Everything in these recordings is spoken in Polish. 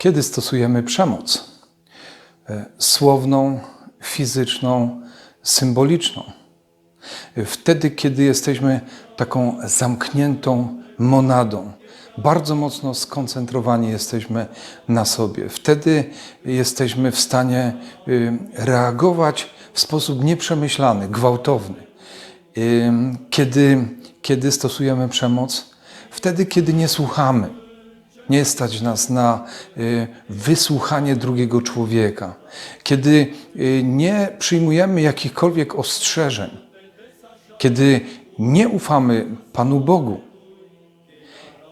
Kiedy stosujemy przemoc? E, Słowną, fizyczną, symboliczną. E, Wtedy, kiedy jesteśmy taką zamkniętą monadą, bardzo mocno skoncentrowani jesteśmy na sobie. Wtedy jesteśmy w stanie y, reagować w sposób nieprzemyślany, gwałtowny. Kiedy, kiedy stosujemy przemoc? Wtedy, kiedy nie słuchamy. Nie stać nas na y, wysłuchanie drugiego człowieka. Kiedy y, nie przyjmujemy jakichkolwiek ostrzeżeń. Kiedy nie ufamy Panu Bogu.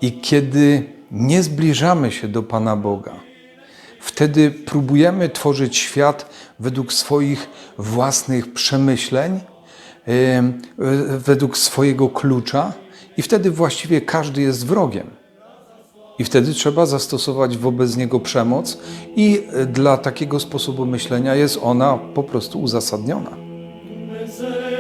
I kiedy nie zbliżamy się do Pana Boga. Wtedy próbujemy tworzyć świat według swoich własnych przemyśleń, em, e, według swojego klucza, i wtedy właściwie każdy jest wrogiem. I wtedy trzeba zastosować wobec niego przemoc, i e, dla takiego sposobu myślenia jest ona po prostu uzasadniona. Dumnezeu